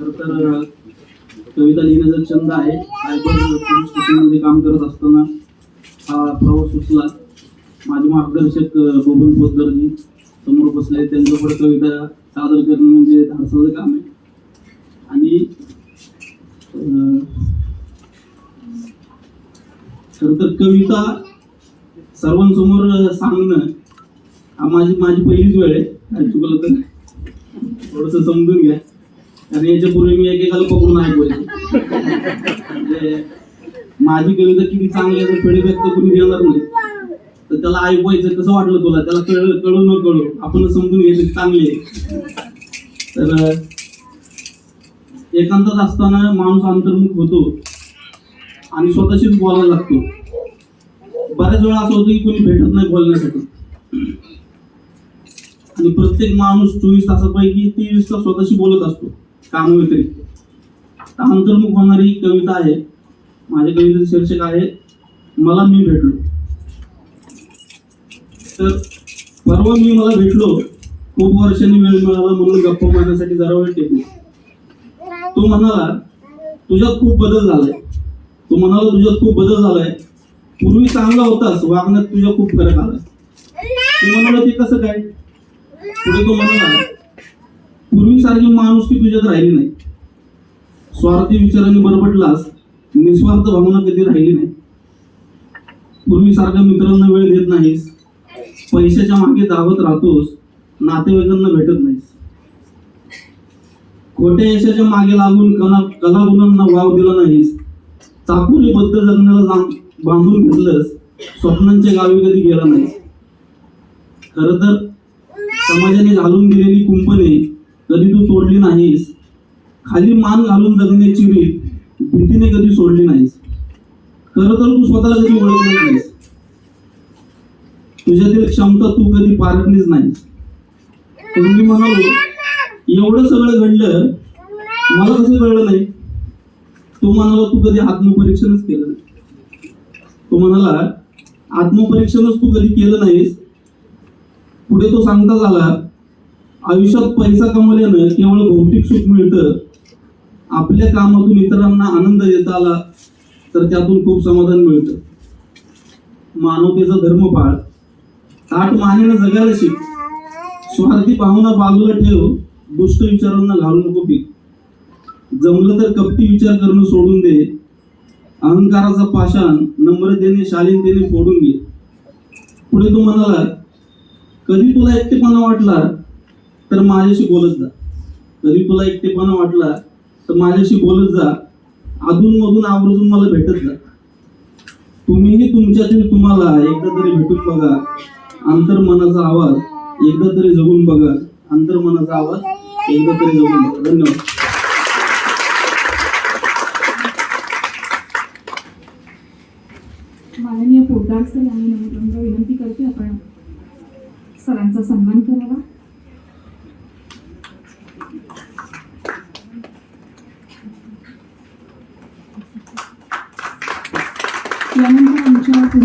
खर तर कविता लिहिण्याचा छंद आहे. सायबर स्टेशनमध्ये काम करत असताना हा प्रवास सुचला. माझे मार्गदर्शक गोविंद बबन समोर बसले. त्यांच्याकडे कविता सादर करणं म्हणजे धाडसाचं काम आहे. आणि खर तर कविता सर्वांसमोर सांगणं हा माझी माझी पहिलीच वेळ आहे. चुकलं तर? थोडस समजून घ्या. आणि याच्यापूर्वी मी एकेकाला पकडून ऐकवायचे म्हणजे माझी कविता किती चांगली आहे पेढे व्यक्त करून देणार नाही. तर त्याला ऐकवायचं कसं वाटलं तुला? त्याला कळ कळू न कळू. आपण समजून घ्यायचं चांगले तर एकांतात असताना माणूस अंतर्मुख होतो आणि स्वतःशीच बोलायला लागतो. बऱ्याच वेळा असं होतं की कोणी भेटत नाही बोलण्यासाठी. आणि प्रत्येक माणूस चोवीस तासापैकी तेवीस तास स्वतःशी बोलत असतो. कामव्यतिरिक्त तर अंतर्मुख होणारी कविता आहे. माझ्या कवितेचं शीर्षक आहे मला मी भेटलो. तर परवा मी मला भेटलो. खूप वर्षांनी वेळ मिळाला म्हणून गप्पा मारण्यासाठी जरा वेळ टेकलो तो म्हणाला तुझ्यात खूप बदल झालाय. तो म्हणाला तुझ्यात खूप बदल झालाय. पूर्वी चांगला होतास वागण्यात तुझ्या खूप फरक आलाय तू म्हणाला ते कसं काय? पुढे तो म्हणाला सारखी माणूस की तुझ्यात राहिली नाही. स्वार्थी विचाराने बरबटलास निस्वार्थ भावना कधी राहिली नाही. पूर्वीसारख्या मित्रांना वेळ देत नाहीस. पैशाच्या मागे धावत राहतोस नातेवाईकांना भेटत नाहीस. खोट्या यशाच्या मागे लागून कला कलागुणांना वाव दिला नाहीस. चाकोरीबद्ध जगण्याला बांधून घेतलंस स्वप्नांच्या गावी कधी गेला नाही खर तर समाजाने घालून दिलेली कुंपणे कधी तू सोडली नाहीस खाली मान घालून जगण्याची रीत भीतीने कधी सोडली नाहीस. खरं तर तू स्वतःला कधी ओळखलीच नाहीस. तुझ्यातील क्षमता तू कधी पारखलीच नाहीस. तुम्ही मी म्हणालो एवढं सगळं घडलं मला कसं कळलं नाही? तो म्हणाला तू कधी आत्मपरीक्षणच केलं नाही. तो म्हणाला आत्मपरीक्षणच तू कधी केलं नाहीस? पुढे तो सांगता झाला आयुष्यात पैसा कमवल्यानं केवळ भौतिक सुख मिळतं. आपल्या कामातून इतरांना आनंद देता आला तर त्यातून खूप समाधान मिळतं. मानवतेचा धर्म पाळ. ताट मानेनं जगायला शिक. स्वार्थी भावना बाजूला ठेव. दुष्ट विचारांना घालू नको पीक. जमलं तर कपटी विचार करणं सोडून दे. अहंकाराचा पाषाण नम्रतेने शालीनतेने फोडून घे. पुढे तो म्हणाला कधी तुला एकटेपणा वाटला? तर माझ्याशी बोलत जा. जरी तुला एकटेपणा वाटला तर माझ्याशी बोलत जा. अधूनमधून आवर्जून मला भेटत जा. तुम्हीही तुमच्यातील तुम्हाला एकदा तरी भेटून बघा. अंतर्मनाचा आवाज एकदा तरी जगून बघा. अंतर्मनाचा आवाज एकदा तरी जगून बघा. धन्यवाद. माननीय पोटदार सर यांनी नम्र विनंती करते आपण सरांचा सन्मान करावा. 咱们这样抓住